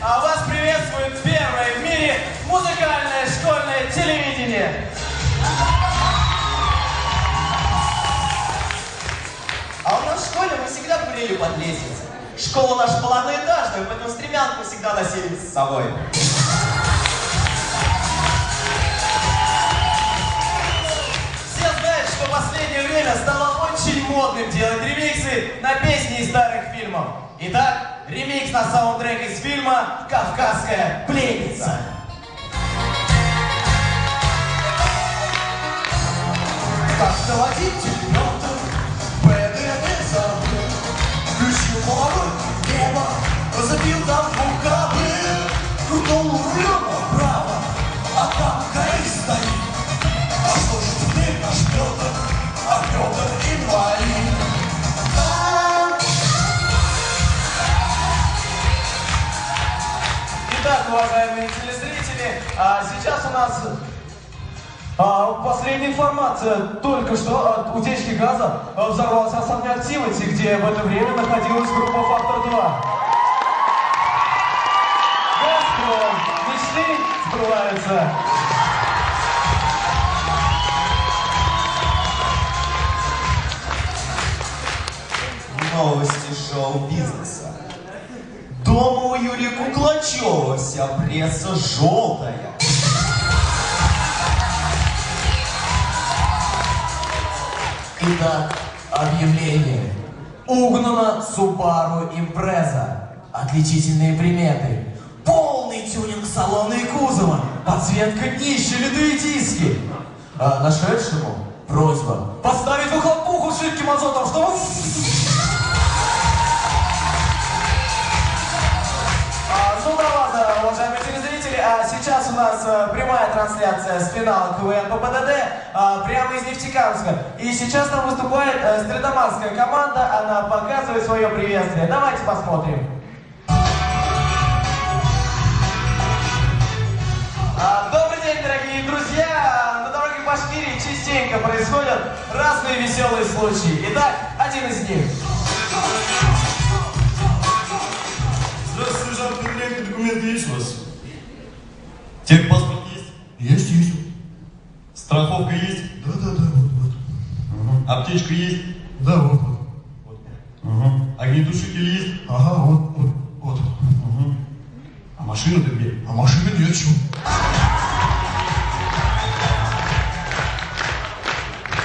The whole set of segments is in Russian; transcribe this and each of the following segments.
а вас приветствует первое в мире музыкальное школьное телевидение. А у нас в школе мы всегда курили под лестницей. Школа наша была одноэтажная, поэтому стремянку всегда носили с собой. Все знают, что в последнее время стало очень модным делать ремиксы на песни из старых фильмов. Итак, ремикс на саундтрек из фильма «Кавказская пленница». Как-то водитель уважаемые телезрители, а сейчас у нас а, последняя информация. Только что от утечки газа взорвался особняк Тимати, где в это время находилась группа «Фактор-2». «Газпром». Мечты сбываются. Новости шоу-бизнеса. Дома у Юрия Куклачева вся пресса желтая. Итак, объявление. Угнана Subaru Impreza. Отличительные приметы. Полный тюнинг салона и кузова. Подсветка днища, литые диски. А нашедшему просьба поставить выхлопуху с жидким азотом, чтобы... Ладно, уважаемые телезрители, а сейчас у нас э, прямая трансляция с финала КВН по ПДД а, прямо из Нефтекамска. И сейчас там выступает э, стритоманская команда, она показывает свое приветствие. Давайте посмотрим. А, Добрый день, дорогие друзья! На дороге Башкирии частенько происходят разные веселые случаи. Итак, один из них. Петренко, документы есть у вас? Техпаспорт есть? Есть, есть Страховка есть? Да, да, да, вот, вот Аптечка есть? Да, вот, вот Угу. Огнетушитель есть? Ага, вот, вот, вот А машина-то где? А машины нет, чё?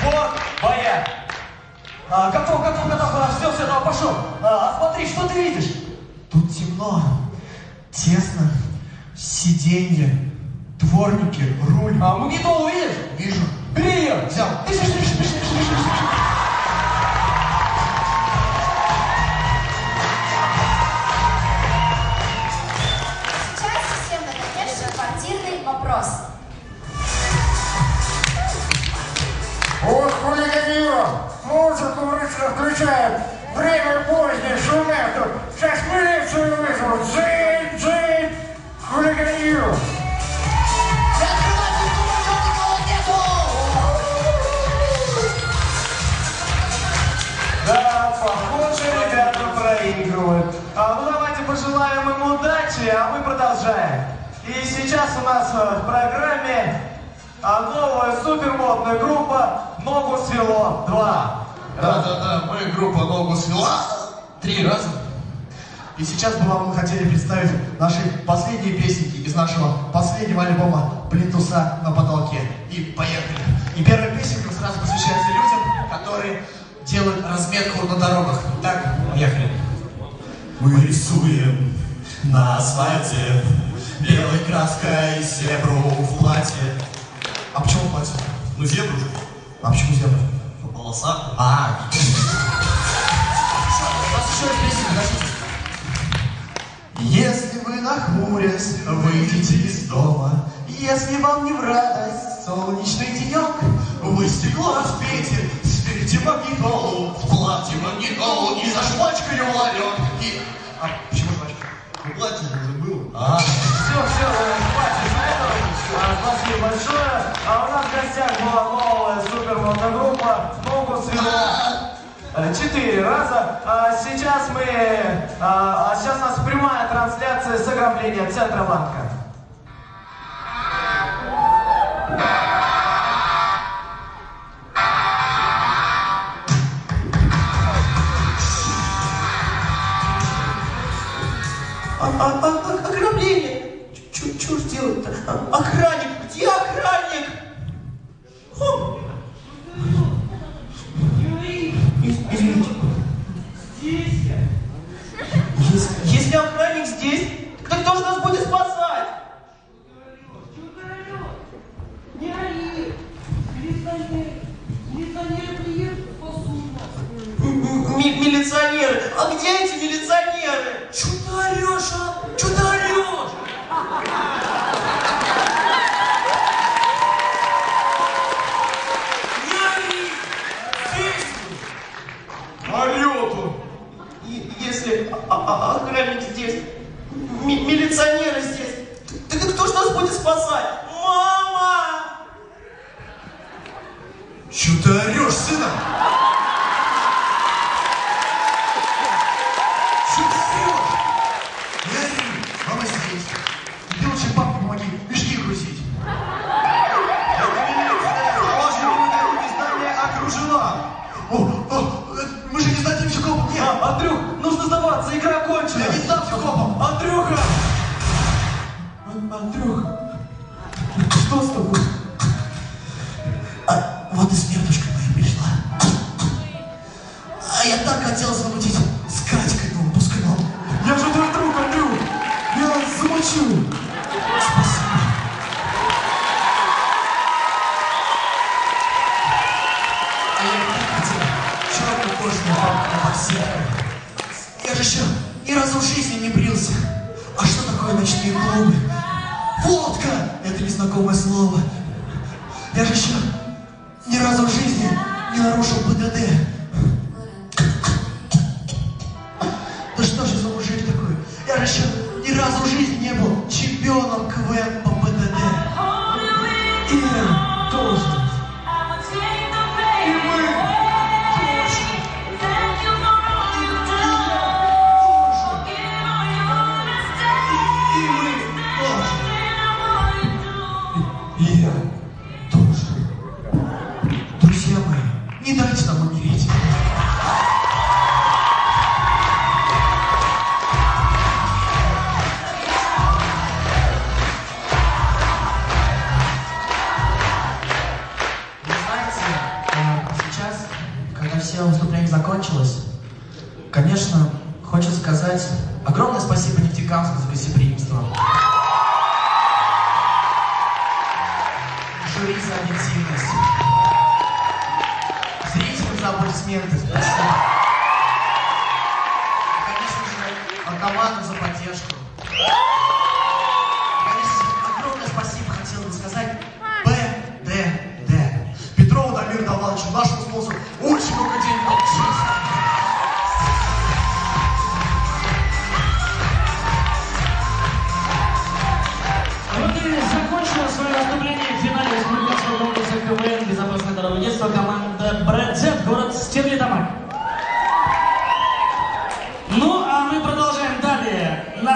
Вот, боя. А, готов, готов, готов. А, все, все, давай, пошел. А, смотри, что ты видишь? Тут темно, тесно, сиденье, дворники, руль. А, магнитолу видишь? Вижу. Бери ее. Взял. Бежи, бежи, бежи, бежи, бежи, И сейчас у нас э, в программе а, новая супермодная группа «Ногу свело 2». Да, да, да, мы группа ногу свела три раза. И сейчас бы вам мы хотели представить наши последние песенки из нашего последнего альбома «Плинтуса на потолке». И поехали. И первая песенка сразу посвящается людям, которые делают разметку на дорогах. Так, поехали. Мы рисуем на асфальте белой краской зебру в платье. А почему платье? Ну, зебру же. А почему зебра? Ну, полоса. А, у подождите. Если вы нахмурясь выйдете из дома, Если вам не в радость солнечный денек, Вы стекло разбейте, спереди магнитолу, В платье магнитолу и зашпачкали в ларек. И... А платье же уже было. А, Все, все, хватит на этом. А, спасибо большое. А у нас в гостях была новая супермодная группа «Ногу свело». э, четыре раза. А сейчас мы... А, а сейчас у нас прямая трансляция с ограбления Центробанка. А, а, а, а- ограбление? Что ж делать-то? А- охранник? Хм. Из- Извините. Если, если охранник здесь, так кто же нас будет спасать? Не ори! Милиционеры! Милиционеры приедут, спасут нас! М- м- ми- милиционеры. А где эти милиционеры? Чё ты орешь, а? Чё ты орешь? Не ори! Действуй! Орет он. И- Если а- а- охранник здесь, ми- милиционеры здесь, так так кто же нас будет спасать? Мама! Че ты орешь, сына? А такое ночные клубы? Водка! Это незнакомое слово. Я же еще ни разу в жизни не нарушил ПДД. Да что же за мужик такой? Я же еще ни разу в жизни не был чемпионом КВН по все выступления закончилось, конечно, хочется сказать огромное спасибо Нефтекамску за гостеприимство. Жюри за объективность. Зрителям за аплодисменты.